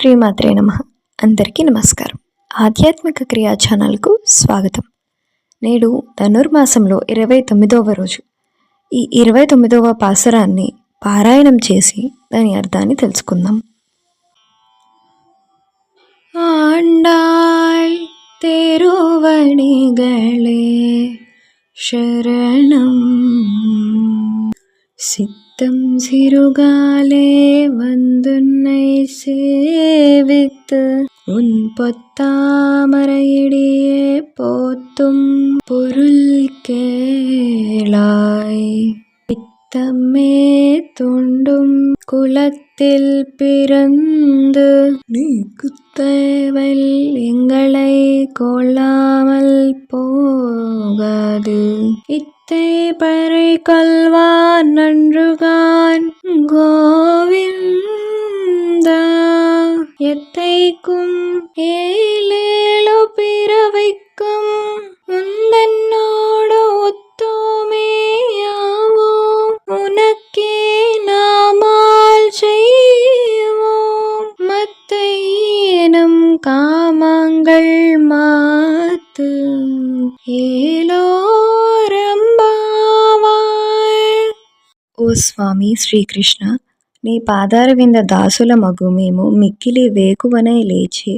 శ్రీమాత్రే నమ. అందరికీ నమస్కారం. ఆధ్యాత్మిక క్రియా ఛానల్కు స్వాగతం. నేడు ధనుర్మాసంలో ఇరవై తొమ్మిదవ రోజు. ఈ ఇరవై తొమ్మిదవ పాసరాన్ని పారాయణం చేసి దాని అర్థాన్ని తెలుసుకుందాం. ఆండాళ్ తెరువడిగళే శరణం சித்தம் சிறுகாலே வந்துன்னை சேவித்து உன் பொத்தாமரையிடையே போத்தும் பொருள் கேளாய். பித்தமே துண்டும் குலத்தில் பிறந்து நீ குத்தவல் எங்களை கொள்ளாமல் போகாது. இத் தேபரை கல்வார் நன்றுகான் கோவிந்தா. எத்தைக்கும் ஏழேழோ பிறவைக்கும் முந்தன்னோடு ஒத்தோமேயாவோ உனக்கே நாமால் செய்வோம். மத்தை எனும் காமங்கள் மாத்து. ஏழு ఓ స్వామి శ్రీకృష్ణ నీ పాదార వింద దాసుల మగు మేము మిక్కిలి వేకువనే లేచి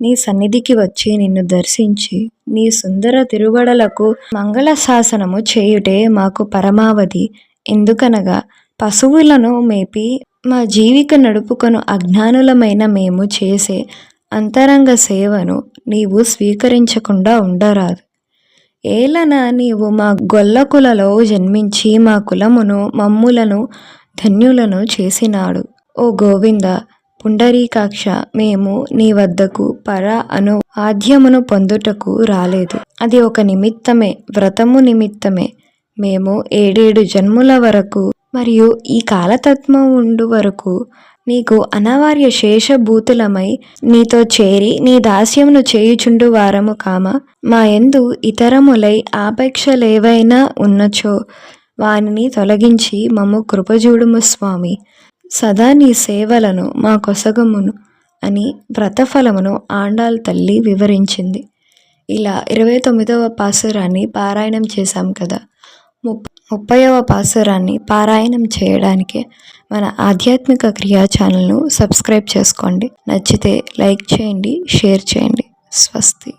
నీ సన్నిధికి వచ్చి నిన్ను దర్శించి నీ సుందర తిరుగడలకు మంగళ శాసనము చేయుటే మాకు పరమావధి. ఎందుకనగా పశువులను మేపి మా జీవిక నడుపుకొను అజ్ఞానులమైన మేము చేసే అంతరంగ సేవను నీవు స్వీకరించకుండా ఉండరాదు. ఏలన నీవు మా గొల్లకులలో జన్మించి మా కులమును మమ్ములను ధన్యులను చేసినాడు. ఓ గోవింద పుండరీకాక్ష మేము నీ వద్దకు పర అను ఆద్యమును పొందుటకు రాలేదు. అది ఒక నిమిత్తమే వ్రతము నిమిత్తమే. మేము ఏడేడు జన్ముల వరకు మరియు ఈ కాలతత్వం ఉండు వరకు నీకు అనావార్య శేషభూతులమై నీతో చేరి నీ దాస్యమును చేయుచుండు వారము కామ? మా ఎందు ఇతరములై ఆపేక్షలేవైనా ఉన్నచో? వానిని తొలగించి మమ్ము కృపజూడుము స్వామి. సదా నీ సేవలను మా కొసగమును అని వ్రతఫలమును ఆండాల్ తల్లి వివరించింది. ఇలా ఇరవై తొమ్మిదవ పాసురాన్ని పారాయణం చేశాం కదా. ముప్పై ముప్పైవ పాసురాన్ని పారాయణం చేయడానికి మన ఆధ్యాత్మిక క్రియా ఛానల్ను సబ్స్క్రైబ్ చేసుకోండి. నచ్చితే లైక్ చేయండి షేర్ చేయండి. స్వస్తి.